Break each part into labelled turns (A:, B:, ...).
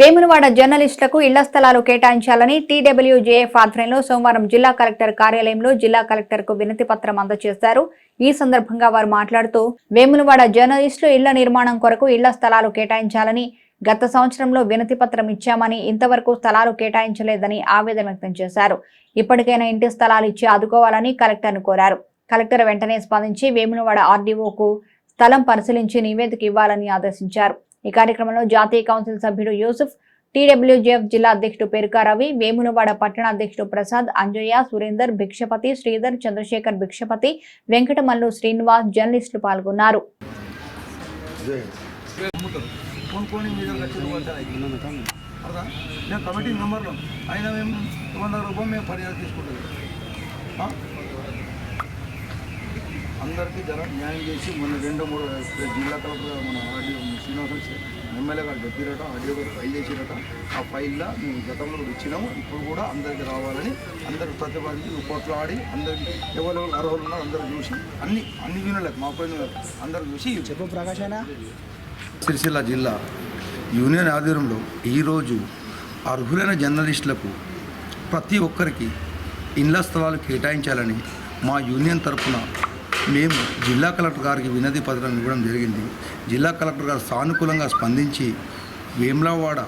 A: వేమునవాడ జర్నలిస్టులకు ఇళ్ళ స్థలాలు కేటాయించాలని టీడబ్ల్యూజేఎఫ్ ఆధ్వర్యంలో సోమవారం జిల్లా కలెక్టర్ కార్యాలయంలో జిల్లా కలెక్టర్కు వినతి పత్రం అందజేశారు. ఈ సందర్భంగా వారు మాట్లాడుతూ వేములవాడ జర్నలిస్టులు ఇళ్ళ నిర్మాణం కొరకు ఇళ్ళ స్థలాలు కేటాయించాలని గత సంవత్సరంలో వినతి పత్రం ఇచ్చామని ఇంతవరకు స్థలాలు కేటాయించలేదని ఆవేదన వ్యక్తం చేశారు. ఇప్పటికైనా ఇంటి స్థలాలు ఇచ్చి ఆదుకోవాలని కలెక్టర్ను కోరారు. కలెక్టర్ వెంటనే స్పందించి వేములవాడ ఆర్డీఓకు స్థలం పరిశీలించి నివేదిక ఇవ్వాలని ఆదేశించారు. ఈ కార్యక్రమంలో జాతీయ కౌన్సిల్ సభ్యుడు యూసుఫ్ టీడబ్ల్యూజీఎఫ్ జిల్లా అధ్యక్షుడు పెరుకా రవి వేములవాడ పట్టణ అధ్యక్షుడు ప్రసాద్ అంజయ్య సురేందర్ భిక్షపతి శ్రీధర్ చంద్రశేఖర్ భిక్షపతి వెంకటమల్లు శ్రీనివాస్ జర్నలిస్టులు పాల్గొన్నారు.
B: మేము కమిటీ మెంబర్లు అయినా మేము వంద రూపాయలు మేము ఫర్యాదు తీసుకుంటాం అందరికీ జర న్యాయం చేసి మొన్న రెండు మూడు జిల్లా కలెక్టర్ గారు మన ఆర్డీఓ శ్రీనివాస ఎమ్మెల్యే గారు చెప్పిరట ఆర్డీఓ గారు ఫైల్ చేసిరట. ఆ ఫైల్లో మేము గతంలో ఇచ్చినాము ఇప్పుడు కూడా అందరికీ రావాలని అందరికి ప్రతిపాదించి కొట్లాడి అందరికి ఎవరెవరు అర్హులు ఉన్నారో అందరూ చూసి అన్ని అన్ని యూనియన్లకు మా పైన అందరూ చూసి చెప్పు ప్రకాశ్ సిరిసిల్ల జిల్లా యూనియన్ ఆధ్వర్యంలో ఈరోజు అర్హులైన జర్నలిస్టులకు ప్రతి ఒక్కరికి ఇండ్ల స్థలాలు కేటాయించాలని మా యూనియన్ తరఫున మేము జిల్లా కలెక్టర్ గారికి వినతి పత్రం ఇవ్వడం జరిగింది. జిల్లా కలెక్టర్ గారు సానుకూలంగా స్పందించి వేములవాడ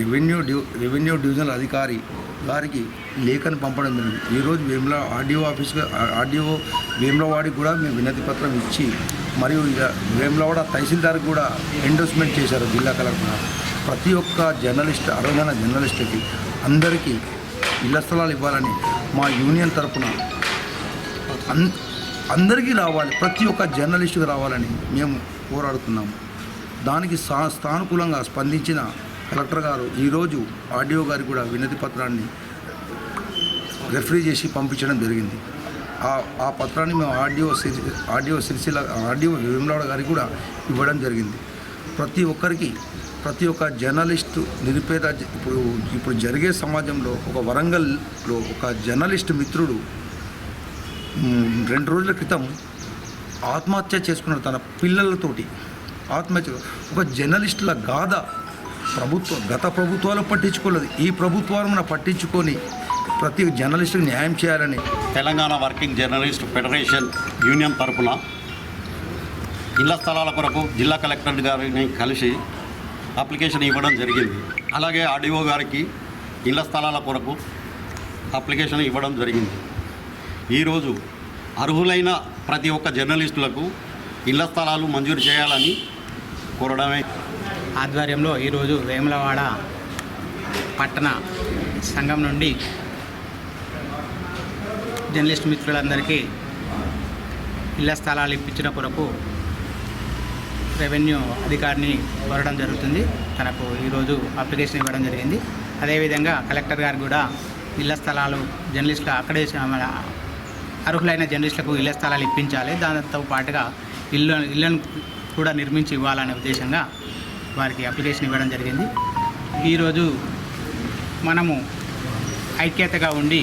B: రెవెన్యూ డ్యూ రెవెన్యూ డివిజనల్ అధికారి గారికి లేఖను పంపడం జరిగింది. ఈరోజు వేముల ఆర్డీఓ ఆఫీస్గా ఆర్డీఓ వేములవాడికి కూడా మేము వినతి పత్రం ఇచ్చి మరియు ఇక వేములవాడ తహసీల్దార్కి కూడా ఎండోర్స్మెంట్ చేశారు జిల్లా కలెక్టర్ ప్రతి ఒక్క జర్నలిస్ట్ అర్హమైన జర్నలిస్టుకి అందరికీ ఇళ్ళ స్థలాలు ఇవ్వాలని మా యూనియన్ తరఫున అన్ అందరికీ రావాలి. ప్రతి ఒక్క జర్నలిస్టుకు రావాలని మేము పోరాడుతున్నాము. దానికి సా సానుకూలంగా స్పందించిన కలెక్టర్ గారు ఈరోజు ఆర్డీఓ గారికి కూడా వినతి పత్రాన్ని రెఫరీ చేసి పంపించడం జరిగింది. ఆ ఆ పత్రాన్ని మేము RDO Siri RDO Sircilla RDO విమలాడ గారికి కూడా ఇవ్వడం జరిగింది. ప్రతి ఒక్కరికి ప్రతి ఒక్క జర్నలిస్టు నిరుపేద ఇప్పుడు ఇప్పుడు జరిగే సమాజంలో ఒక వరంగల్లో ఒక జర్నలిస్ట్ మిత్రుడు రెండు రోజుల క్రితం ఆత్మహత్య చేసుకున్నాడు తన పిల్లలతోటి. ఆత్మహత్య ఒక జర్నలిస్టుల గాథ. ప్రభుత్వం గత ప్రభుత్వాలు పట్టించుకోలేదు. ఈ ప్రభుత్వాలు మన పట్టించుకొని ప్రతి జర్నలిస్టుకు న్యాయం చేయాలని.
C: Telangana working journalist federation union తరఫున ఇళ్ళ స్థలాల కొరకు జిల్లా కలెక్టర్ గారిని కలిసి అప్లికేషన్ ఇవ్వడం జరిగింది. అలాగే ఆర్డీఓ గారికి ఇళ్ళ స్థలాల కొరకు అప్లికేషన్ ఇవ్వడం జరిగింది. ఈరోజు అర్హులైన ప్రతి ఒక్క జర్నలిస్టులకు ఇళ్ళ స్థలాలు మంజూరు చేయాలని కోరడమే.
D: ఆధ్వర్యంలో ఈరోజు వేములవాడ పట్టణ సంఘం నుండి జర్నలిస్ట్ మిత్రులందరికీ ఇళ్ళ స్థలాలు ఇప్పించిన కొరకు రెవెన్యూ అధికారిని కోరడం జరుగుతుంది. తనకు ఈరోజు అప్లికేషన్ ఇవ్వడం జరిగింది. అదేవిధంగా కలెక్టర్ గారు కూడా ఇళ్ళ స్థలాలు జర్నలిస్టులు అక్కడే అర్హులైన జర్నలిస్టులకు ఇళ్ళ స్థలాలు ఇప్పించాలి. దానితో పాటుగా ఇల్లు ఇళ్ళను కూడా నిర్మించి ఇవ్వాలనే ఉద్దేశంగా వారికి అప్లికేషన్ ఇవ్వడం జరిగింది. ఈరోజు మనము ఐక్యతగా ఉండి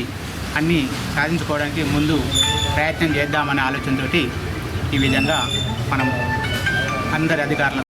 D: అన్నీ సాధించుకోవడానికి ముందు ప్రయత్నం చేద్దామనే ఆలోచనతోటి ఈ విధంగా మనము అందరి అధికారుల